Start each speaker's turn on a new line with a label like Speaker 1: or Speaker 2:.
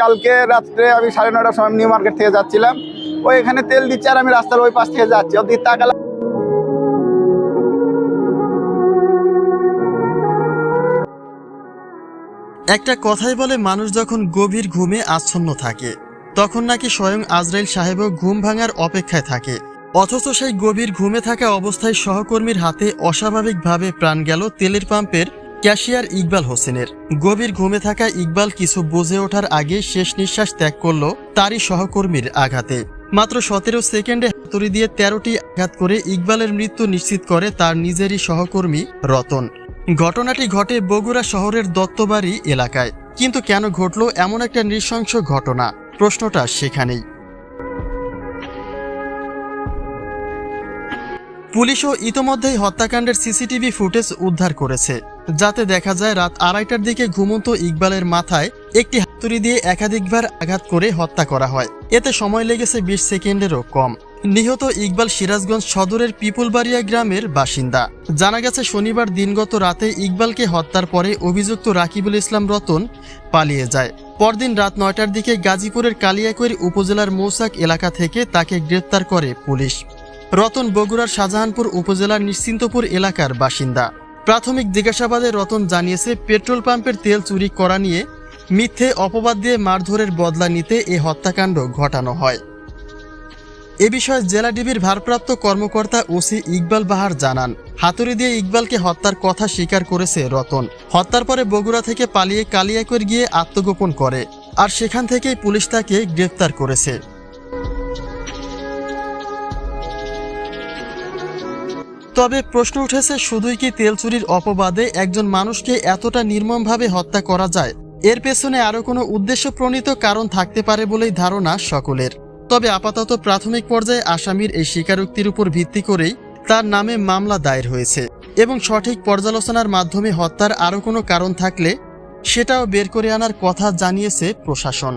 Speaker 1: কালকে রাত্রে আমি সাড়ে নটার সময় নিউ মার্কেট থেকে যাচ্ছিলাম। ওই এখানে তেল দিচ্ছে আর আমি রাস্তার ওই পাশ থেকে যাচ্ছি। ওদিকে তাকালাম
Speaker 2: একটা কথাই বলে, মানুষ যখন গভীর ঘুমে আচ্ছন্ন থাকে, তখন নাকি স্বয়ং আজরাইল সাহেবও ঘুম ভাঙার অপেক্ষায় থাকে। অথচ সেই গভীর ঘুমে থাকা অবস্থায় সহকর্মীর হাতে অস্বাভাবিকভাবে প্রাণ গেল তেলের পাম্পের ক্যাশিয়ার ইকবাল হোসেনের। গভীর ঘুমে থাকা ইকবাল কিছু বুঝে ওঠার আগে শেষ নিঃশ্বাস ত্যাগ করল তারই সহকর্মীর আঘাতে। মাত্র সতেরো সেকেন্ডে হাতুড়ি দিয়ে তেরোটি আঘাত করে ইকবালের মৃত্যু নিশ্চিত করে তার নিজেরই সহকর্মী রতন। ঘটনাটি ঘটে বগুড়া শহরের দত্তবাড়ি এলাকায়। কিন্তু কেন ঘটল এমন একটা নৃশংস ঘটনা? প্রশ্নটা সেখানেই। পুলিশও ইতোমধ্যেই হত্যাকাণ্ডের সিসিটিভি ফুটেজ উদ্ধার করেছে। যাতে দেখা যায় রাত আড়াইটার দিকে ঘুমন্ত ইকবালের মাথায় একটি হাতুড়ি দিয়ে একাধিকবার আঘাত করে হত্যা করা হয়। এতে সময় লেগেছে বিশ সেকেন্ডেরও কম। নিহত ইকবাল সিরাজগঞ্জ সদরের পিপুলবাড়িয়া গ্রামের বাসিন্দা। জানা গেছে, শনিবার দিনগত রাতে ইকবালকে হত্যার পরে অভিযুক্ত রাকিবুল ইসলাম রতন পালিয়ে যায়। পরদিন রাত নয়টার দিকে গাজীপুরের কালিয়াকৈর উপজেলার মৌসাক এলাকা থেকে তাকে গ্রেপ্তার করে পুলিশ। রতন বগুড়ার শাহজাহানপুর উপজেলার নিশ্চিন্তপুর এলাকার বাসিন্দা। প্রাথমিক জিজ্ঞাসাবাদে রতন জানিয়েছে, পেট্রোল পাম্পের তেল চুরি করা নিয়ে মিথ্যে অপবাদ দিয়ে মারধরের বদলা নিতে এ হত্যাকাণ্ড ঘটানো হয়। এ বিষয়ে জেলা ডিবির ভারপ্রাপ্ত কর্মকর্তা ওসি ইকবাল বাহার জানান, হাতুড়ি দিয়ে ইকবালকে হত্যার কথা স্বীকার করেছে রতন। হত্যার পরে বগুড়া থেকে পালিয়ে কালিয়াকৈর গিয়ে আত্মগোপন করে, আর সেখান থেকেই পুলিশ তাকে গ্রেফতার করেছে। তবে প্রশ্ন উঠেছে, শুধুই কি তেল চুরির অপবাদে একজন মানুষকে এতটা নির্মমভাবে হত্যা করা যায়? এর পেছনে আরও কোনো উদ্দেশ্য প্রণীত কারণ থাকতে পারে বলেই ধারণা সকলের। তবে আপাতত প্রাথমিক পর্যায়ে আসামির এই স্বীকারোক্তির উপর ভিত্তি করেই তার নামে মামলা দায়ের হয়েছে এবং সঠিক পর্যালোচনার মাধ্যমে হত্যার আরও কোনো কারণ থাকলে সেটাও বের করে আনার কথা জানিয়েছে প্রশাসন।